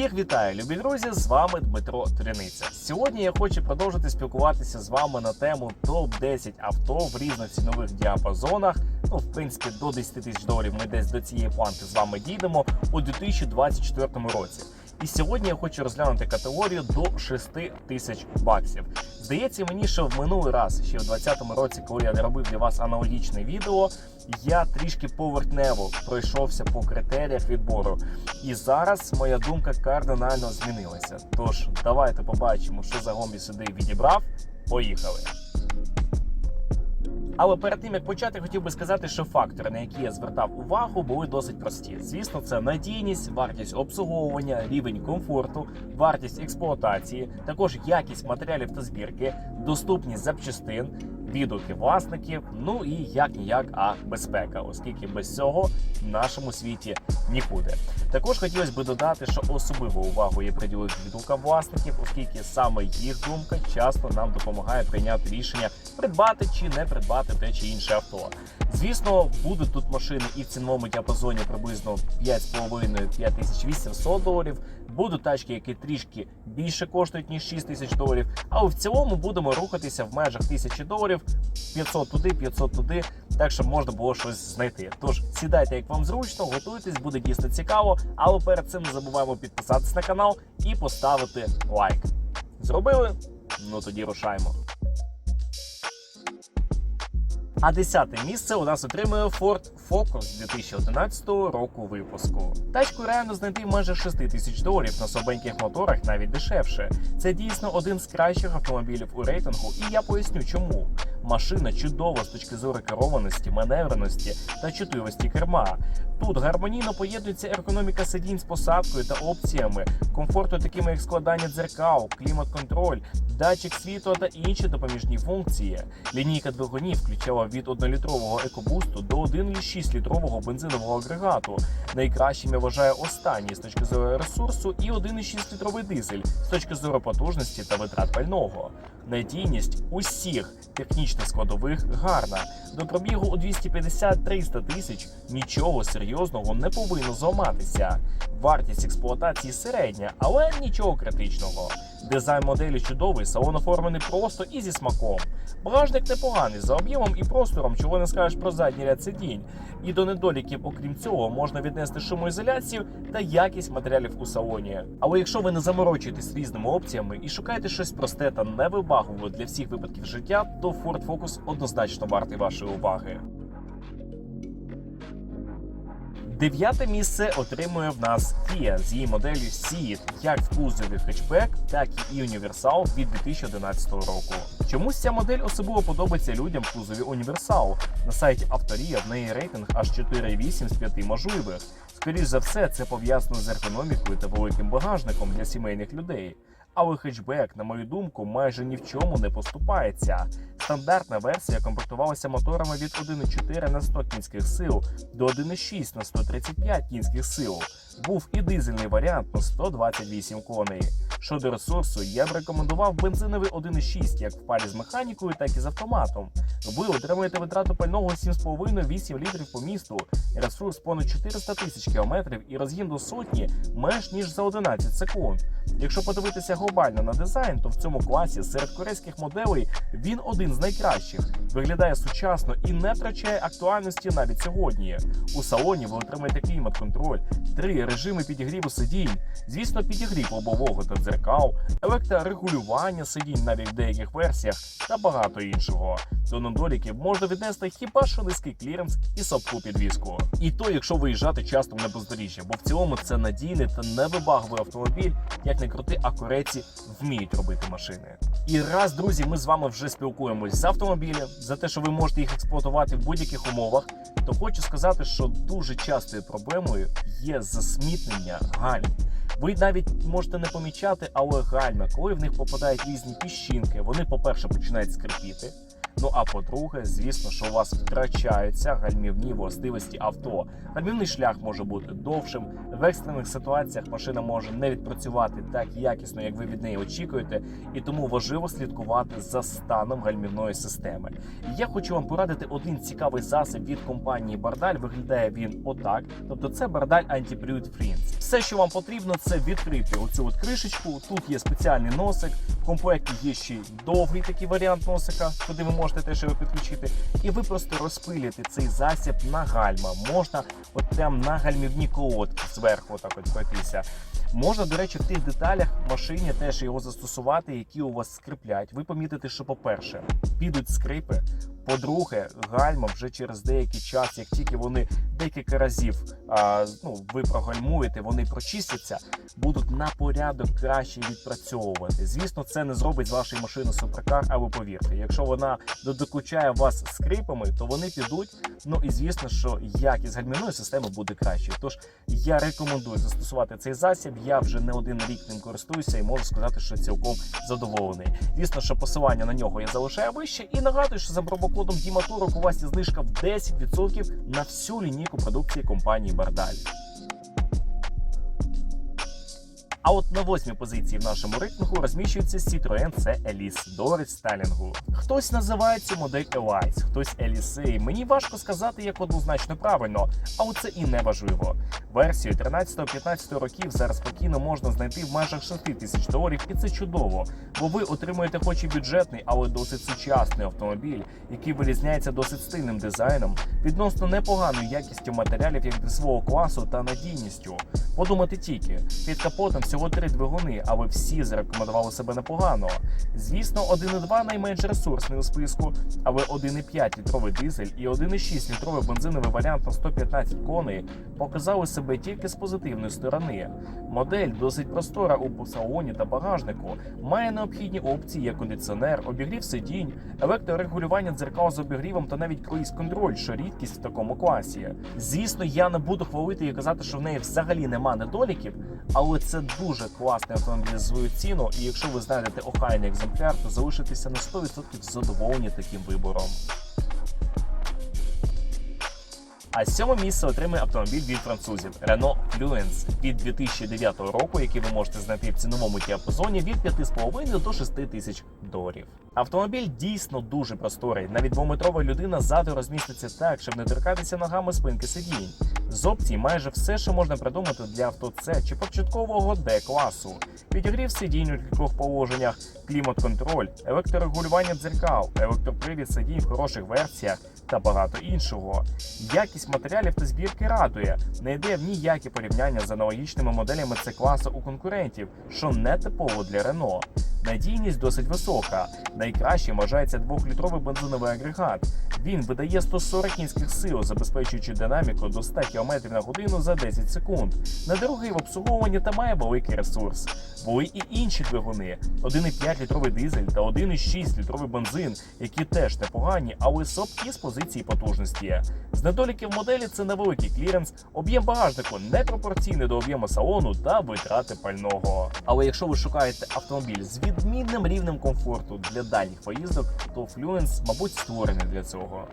Всіх вітаю, любі друзі! З вами Дмитро Триниця. Сьогодні я хочу продовжити спілкуватися з вами на тему топ 10 авто в різних цінових діапазонах. Ну, в принципі, до 10 тисяч доларів ми десь до цієї планки з вами дійдемо у 2024 році. І сьогодні я хочу розглянути категорію до 6 тисяч баксів. Здається мені, що в минулий раз, ще в 2020 році, коли я робив для вас аналогічне відео, я трішки поверхнево пройшовся по критеріях відбору. І зараз моя думка кардинально змінилася. Тож давайте побачимо, що за гомбі сюди відібрав. Поїхали. Але перед тим як почати, хотів би сказати, що фактори, на які я звертав увагу, були досить прості. Звісно, це надійність, вартість обслуговування, рівень комфорту, вартість експлуатації, також якість матеріалів та збірки, доступність запчастин, відгуки власників, ну і як ніяк, а безпека, оскільки без цього в нашому світі нікуди. Також хотілося б додати, що особливу увагу є приділити відгукам власників, оскільки саме їх думка часто нам допомагає прийняти рішення придбати чи не придбати те чи інше авто. Звісно, будуть тут машини і в ціновому діапазоні приблизно 5,5-5800 доларів. Будуть тачки, які трішки більше коштують ніж 6 тисяч доларів. Але в цілому будемо рухатися в межах тисячі доларів, 500 туди, 500 туди, так щоб можна було щось знайти. Тож сідайте, як вам зручно, готуйтесь, буде дійсно цікаво. Але перед цим не забуваємо підписатись на канал і поставити лайк. Зробили? Ну тоді рушаємо. А десяте місце у нас отримує Ford Focus 2011 року випуску. Тачку реально знайти майже 6 тисяч доларів на слабеньких моторах, навіть дешевше. Це дійсно один з кращих автомобілів у рейтингу, і я поясню чому. Машина чудова з точки зору керованості, маневреності та чутливості керма. Тут гармонійно поєднується ергономіка сидінь з посадкою та опціями, комфорту, такими як складання дзеркал, клімат-контроль, датчик світла та інші допоміжні функції. Лінійка двигунів включала від 1-літрового екобусту до 1,6-літрового бензинового агрегату. Найкращим я вважаю останній з точки зору ресурсу і 1,6-літровий дизель з точки зору потужності та витрат пального. Надійність усіх технічних складових гарна. До пробігу у 250-300 тисяч нічого серйозного не повинно зламатися. Вартість експлуатації середня, але нічого критичного. Дизайн моделі чудовий, салон оформлений просто і зі смаком. Багажник непоганий за об'ємом і простором, чого не скажеш про задній ряд сидінь. І до недоліків, окрім цього, можна віднести шумоізоляцію та якість матеріалів у салоні. Але якщо ви не заморочуєтесь різними опціями і шукаєте щось просте та невибагливе для всіх випадків життя, то Ford Focus однозначно вартий вашої уваги. Дев'яте місце отримує в нас Kia з її моделлю Ceed, як в кузові хетчбек, так і універсал від 2011 року. Чомусь ця модель особливо подобається людям в кузові універсал. На сайті Авторія в неї рейтинг аж 4,8 з 5 можливих. Скоріш за все, це пов'язано з ергономікою та великим багажником для сімейних людей. Але хетчбек, на мою думку, майже ні в чому не поступається. Стандартна версія комплектувалася моторами від 1,4 на 100 кінських сил до 1,6 на 135 кінських сил. Був і дизельний варіант на 128 коней. Щодо ресурсу, я б рекомендував бензиновий 1,6 як в парі з механікою, так і з автоматом. Ви отримаєте витрату пального 7,5-8 літрів по місту, ресурс понад 400 тисяч кілометрів і розгін до сотні менш ніж за 11 секунд. Якщо подивитися глобально на дизайн, то в цьому класі серед корейських моделей він один з найкращих. Виглядає сучасно і не втрачає актуальності навіть сьогодні. У салоні ви отримаєте клімат-контроль, три режими підігріву сидінь, звісно, підігрів лобового та дзеркал, електрорегулювання сидінь навіть в деяких версіях та багато іншого. До недоліків можна віднести хіба що низький кліренс і слабку підвіску. І то, якщо виїжджати часто на бездоріжжя, бо в цілому це надійний та невибагливий автомобіль, як не крути, а корейці вміють робити машини. І раз, друзі, ми з вами вже спілкуємось з автомобілем, за те, що ви можете їх експлуатувати в будь-яких умовах, то хочу сказати, що дуже частою проблемою є засмітнення гальм. Ви навіть можете не помічати, але гальма, коли в них попадають різні піщинки, вони, по-перше, починають скрипіти. Ну а по-друге, звісно, що у вас втрачаються гальмівні властивості авто. Гальмівний шлях може бути довшим. В екстрених ситуаціях машина може не відпрацювати так якісно, як ви від неї очікуєте, і тому важливо слідкувати за станом гальмівної системи. Я хочу вам порадити один цікавий засіб від компанії Бардаль. Виглядає він отак. Тобто це Бардаль Anti-Brute Friends. Все, що вам потрібно, це відкрити оцю от кришечку. Тут є спеціальний носик. В комплекті є ще й довгий такий варіант носика, куди ви можете теж його підключити. І ви просто розпилюєте цей засіб на гальма. Можна от прям на гальмівні колодки зверху, так от пройтися. Можна, до речі, в тих деталях в машині теж його застосувати, які у вас скриплять. Ви помітите, що, по-перше, підуть скрипи. По-друге, гальма вже через деякий час, як тільки вони декілька разів а, ну, ви прогальмуєте, вони прочистяться, будуть на порядок краще відпрацьовувати. Звісно, це не зробить з вашої машини суперкар, а ви повірте, якщо вона додокучає вас скрипами, то вони підуть. Ну і звісно, що якість гальмівної системи буде краще. Тож я рекомендую застосувати цей засіб. Я вже не один рік ним користуюся і можу сказати, що цілком задоволений. Звісно, що посилання на нього я залишаю вище. І нагадую, що за промокодом Діматурок у вас є знижка в 10% на всю лінійку продукції компанії Бардаль. А от на восьмій позиції в нашому рейтингу розміщується Citroen C Elise до рестайлінгу. Хтось називає цю модель Elise, хтось Elise. Мені важко сказати, як однозначно правильно, а от це і не важливо. Версію 13-15 років зараз спокійно можна знайти в межах 6 тисяч доларів, і це чудово, бо ви отримуєте хоч і бюджетний, але досить сучасний автомобіль, який вирізняється досить стильним дизайном, відносно непоганою якістю матеріалів як для свого класу та надійністю. Подумати тільки, під капотом всього три двигуни, але всі зарекомендували себе непогано. Звісно, 1,2 найменш ресурсний у списку, але 1,5 літровий дизель і 1,6 літровий бензиновий варіант на 115 коней показали себе тільки з позитивної сторони. Модель досить простора у салоні та багажнику, має необхідні опції, як кондиціонер, обігрів сидінь, електрорегулювання дзеркал з обігрівом та навіть круїз-контроль, що рідкість в такому класі. Звісно, я не буду хвалити і казати, що в неї взагалі нема недоліків, але це дуже класний автомобіль за свою ціну. І якщо ви знайдете охайний екземпляр, то залишитеся на 100% задоволені таким вибором. А сьоме місце отримує автомобіль від французів Renault Fluence від 2009 року, який ви можете знайти в ціновому діапазоні від 5,5 до 6 тисяч доларів. Автомобіль дійсно дуже просторий. Навіть двометрова людина ззаду розміститься так, щоб не торкатися ногами спинки сидінь. З опцій майже все, що можна придумати для авто С чи початкового Д класу. Підігрів сидінь у кількох положеннях, клімат-контроль, електрорегулювання дзеркал, електропривід сидінь в хороших версіях та багато іншого. Якість матеріалів та збірки радує, не йде в ніякі порівняння з аналогічними моделями С класу у конкурентів, що не типово для Рено. Надійність досить висока. Найкращим вважається двохлітровий бензиновий агрегат. Він видає 140 кінських сил, забезпечуючи динаміку до 100 км на годину за 10 секунд. Недорогий в обслуговуванні та має великий ресурс. Були і інші двигуни: 1,5 літровий дизель та 1,6 літровий бензин, які теж непогані, але слабкі з позиції потужності. З недоліків моделі це невеликий кліренс, об'єм багажнику непропорційний до об'єму салону та витрати пального. Але якщо ви шукаєте автомобіль з відмінним рівнем комфорту для дальніх поїздок, то Fluence, мабуть, створений для цього.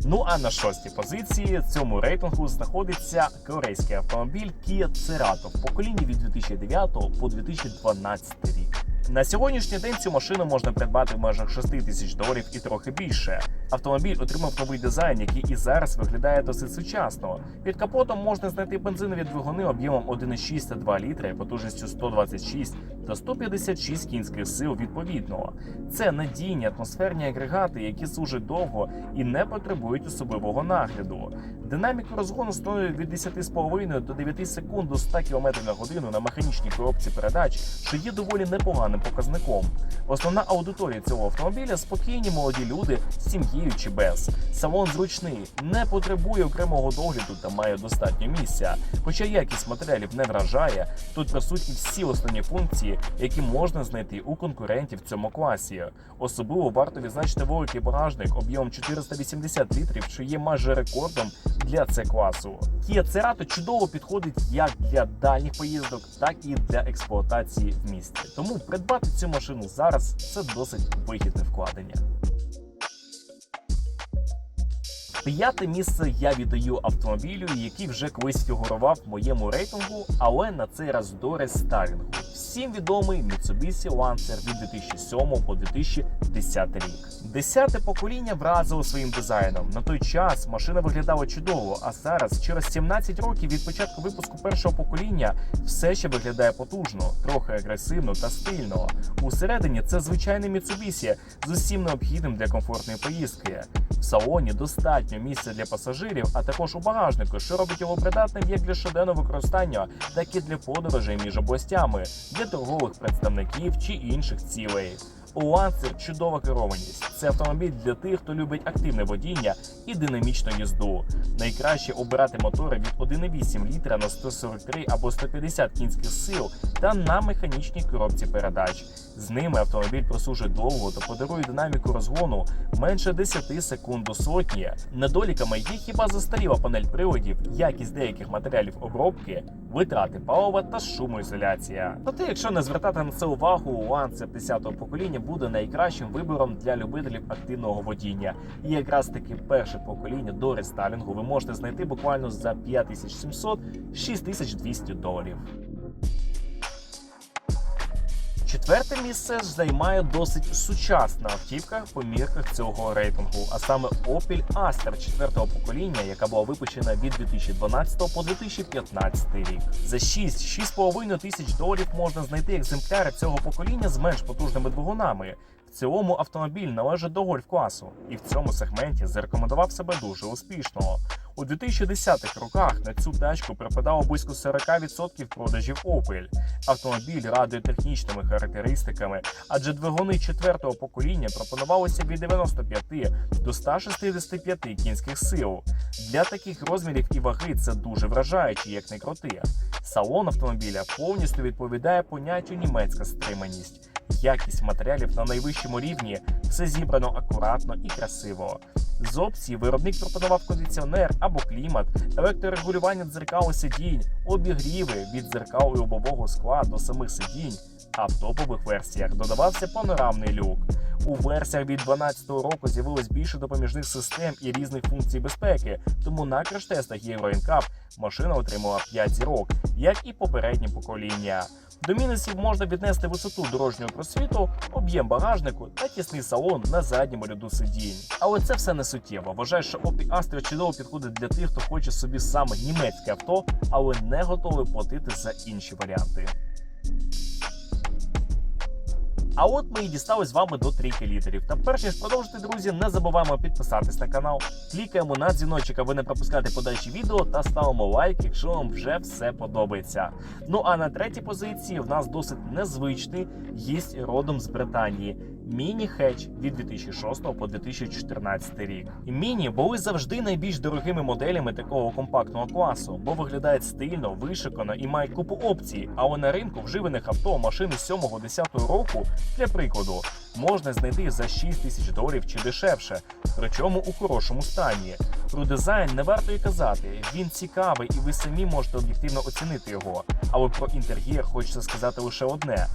Ну а на шостій позиції цьому рейтингу знаходиться корейський автомобіль Kia Cerato в поколінні від 2009 по 2012 рік. На сьогоднішній день цю машину можна придбати в межах 6 тисяч доларів і трохи більше. Автомобіль отримав новий дизайн, який і зараз виглядає досить сучасно. Під капотом можна знайти бензинові двигуни об'ємом 1,6 та 2 літри, потужністю 126 та 156 кінських сил відповідно. Це надійні атмосферні агрегати, які служать довго і не потребують особливого нагляду. Динаміка розгону становить від 10,5 до 9 секунд до 100 км на годину на механічній коробці передач, що є доволі непоганим показником. Основна аудиторія цього автомобіля спокійні молоді люди з сім'єю чи без. Салон зручний, не потребує окремого догляду та має достатньо місця. Хоча якість матеріалів не вражає, тут присутні всі основні функції, які можна знайти у конкурентів в цьому класі. Особливо варто відзначити великий багажник об'ємом 480 літрів, що є майже рекордом для c класу. Kia Cerato чудово підходить як для дальніх поїздок, так і для експлуатації в місті. Тому придбати цю машину зараз це досить вигідне вкладення. П'яте місце я віддаю автомобілю, який вже колись фігурував в моєму рейтингу, але на цей раз до рестайлінгу. Всім відомий Mitsubishi Lancer від 2007 по 2010 рік. Десяте покоління вразило своїм дизайном. На той час машина виглядала чудово, а зараз, через 17 років від початку випуску першого покоління, все ще виглядає потужно, трохи агресивно та стильно. Усередині це звичайний Mitsubishi з усім необхідним для комфортної поїздки. В салоні достатньо місця для пасажирів, а також у багажнику, що робить його придатним як для щоденного використання, так і для подорожей між областями, для торгових представників чи інших цілей. У чудова керованість. Це автомобіль для тих, хто любить активне водіння і динамічну їзду. Найкраще обирати мотори від 1,8 літра на 143 або 150 кінських сил та на механічній коробці передач. З ними автомобіль прослужить довго та подарує динаміку розгону менше 10 секунд до сотні. Недоліками є хіба застаріла панель приладів, якість деяких матеріалів обробки, витрати палива та шумоізоляція. Проте, якщо не звертати на це увагу, Lancer 10-го покоління буде найкращим вибором для любителів активного водіння. І якраз таки перше покоління до рестайлінгу ви можете знайти буквально за 5700-6200 доларів. Четверте місце займає досить сучасна автівка по мірках цього рейтингу, а саме Opel Astra четвертого покоління, яка була випущена від 2012 по 2015 рік. За 6-6,5 тисяч доларів можна знайти екземпляри цього покоління з менш потужними двигунами. В цілому автомобіль належить до гольф-класу і в цьому сегменті зарекомендував себе дуже успішно. У 2010-х роках на цю тачку припадало близько 40% продажів Opel. Автомобіль радує технічними характеристиками, адже двигуни четвертого покоління пропонувалися від 95 до 165 кінських сил. Для таких розмірів і ваги це дуже вражаюче, як не крути. Салон автомобіля повністю відповідає поняттю німецька стриманість. Якість матеріалів на найвищому рівні, все зібрано акуратно і красиво. З опцій виробник пропонував кондиціонер або клімат, електрорегулювання дзеркал і сидінь, обігріви від дзеркал і лобового скла до самих сидінь. А в топових версіях додавався панорамний люк. У версіях від 2012 року з'явилось більше допоміжних систем і різних функцій безпеки, тому на краш-тестах Euro NCAP машина отримала 5 зірок, як і попереднє покоління. До мінусів можна віднести висоту дорожнього просвіту, об'єм багажнику та тісний салон на задньому ряду сидінь. Але це все не суттєво. Вважаю, що Opel Astra чудово підходить для тих, хто хоче собі саме німецьке авто, але не готовий платити за інші варіанти. А от ми і дісталися з вами до трійки літерів. Та перш ніж продовжити, друзі, не забуваємо підписатись на канал, клікаємо на дзвіночок, аби не пропускати подальші відео, та ставимо лайк, якщо вам вже все подобається. Ну а на третій позиції в нас досить незвичний гість родом з Британії. Міні Хедж від 2006 по 2014 рік. Міні були завжди найбільш дорогими моделями такого компактного класу, бо виглядають стильно, вишикано і мають купу опцій. Але на ринку вживаних авто машини 7-10 року, для прикладу, можна знайти за 6 тисяч доларів чи дешевше, причому у хорошому стані. Дизайн не варто і казати. Він цікавий, і ви самі можете об'єктивно оцінити його. Але про інтер'єр хочеться сказати лише одне: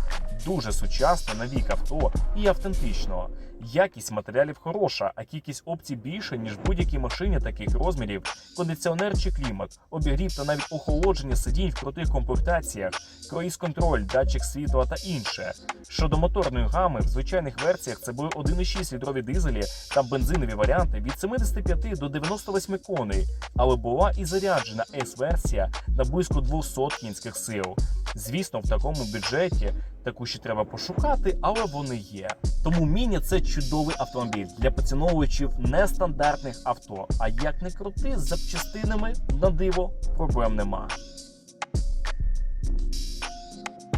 дуже сучасно на авто і автентично. Якість матеріалів хороша, а кількість опцій більше, ніж в будь-якій машині таких розмірів, кондиціонер чи клімат, обігрів та навіть охолодження сидінь в крутих комплектаціях, круїз-контроль, датчик світла та інше. Щодо моторної гами, в звичайних версіях це були 1,6 літрові дизелі та бензинові варіанти від 75 до 98 коней, але була і заряджена S-версія на близько 200 кінських сил. Звісно, в такому бюджеті таку ще треба пошукати, але вони є. Тому міні це чудовий автомобіль для поціновувачів нестандартних авто. А як не крути, з запчастинами на диво проблем нема.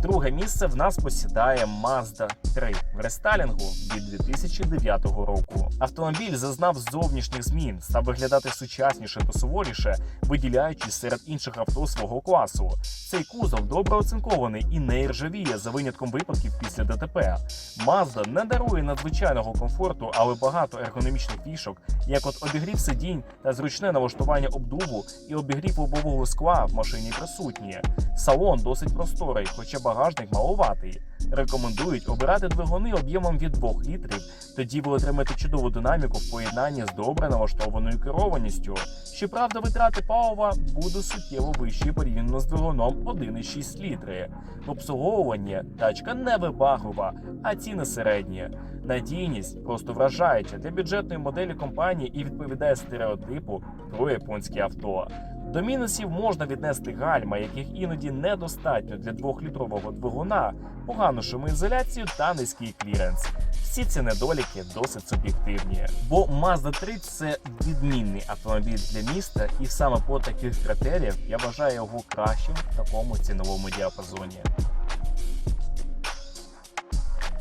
друге місце в нас посідає Mazda 3 в рестайлінгу від 2009 року. Автомобіль зазнав зовнішніх змін, став виглядати сучасніше та суворіше, виділяючись серед інших авто свого класу. Цей кузов добре оцинкований і не іржавіє за винятком випадків після ДТП. Mazda не дарує надзвичайного комфорту, але багато ергономічних фішок, як от обігрів сидінь та зручне налаштування обдуву і обігрів лобового скла в машині присутні. Салон досить просторий, хоча багажник маловатий. Рекомендують обирати двигуни об'ємом від 2 літрів, тоді ви отримаєте чудову динаміку в поєднанні з добре налаштованою керованістю. Щоправда, витрати палива будуть суттєво вищі порівняно з двигуном 1,6 літри. В обслуговуванні тачка не вибаглива, а ціни середні. Надійність просто вражаюча для бюджетної моделі компанії і відповідає стереотипу про японське авто. До мінусів можна віднести гальма, яких іноді недостатньо для двохлітрового двигуна, погану шумоізоляцію та низький кліренс. Всі ці недоліки досить суб'єктивні. Бо Mazda 3 це відмінний автомобіль для міста, і саме по таких критеріях я вважаю його кращим в такому ціновому діапазоні.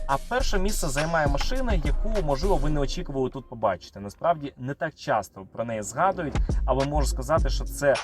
А перше місце займає машина, яку можливо ви не очікували тут побачити. Насправді не так часто про неї згадують, але можу сказати, що це,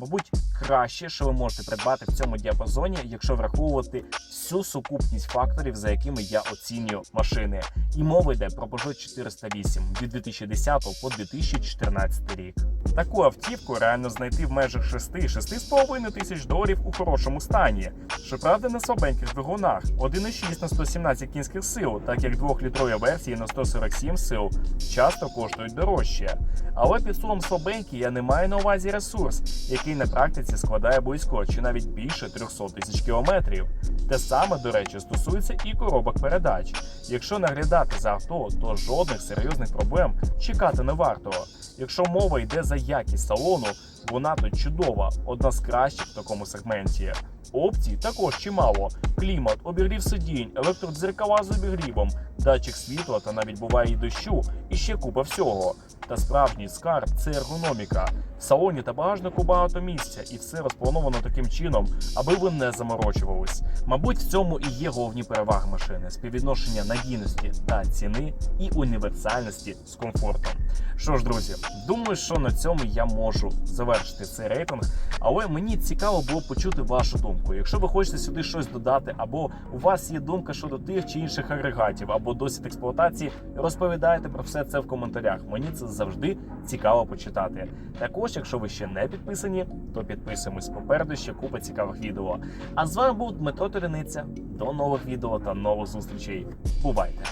мабуть, краще, що ви можете придбати в цьому діапазоні, якщо враховувати всю сукупність факторів, за якими я оцінюю машини. І мова йде про Peugeot 408 від 2010 по 2014 рік. Таку автівку реально знайти в межах 6-6,5 тисяч доларів у хорошому стані. Щоправда, на слабеньких двигунах 1,6 на 117 кінських сил, так як двохлітрові версії на 147 сил часто коштують дорожче. Але під словом слабенький я не маю на увазі ресурс, який на практиці складає близько чи навіть більше 300 тисяч кілометрів. Те саме, до речі, стосується і коробок передач. Якщо наглядати за авто, то жодних серйозних проблем чекати не варто. Якщо мова йде за якість салону, вона тут чудова, одна з кращих в такому сегменті. Опцій також чимало: клімат, обігрів сидінь, електродзеркала з обігрівом, датчик світла та навіть буває і дощу, і ще купа всього. Та справжній скарб це ергономіка. В салоні та багажнику багато місця, і все розплановано таким чином, аби ви не заморочувались. Мабуть, в цьому і є головні переваги машини: співвідношення надійності та ціни і універсальності з комфортом. Що ж, друзі, думаю, що на цьому я можу завершити цей рейтинг. Але мені цікаво було почути вашу думку. Якщо ви хочете сюди щось додати, або у вас є думка щодо тих чи інших агрегатів, або досвід експлуатації, розповідайте про все це в коментарях. Мені це завжди цікаво почитати. Також, якщо ви ще не підписані, то підписуємось. Попереду ще купа цікавих відео. А з вами був Дмитро Терениця. До нових відео та нових зустрічей. Бувайте!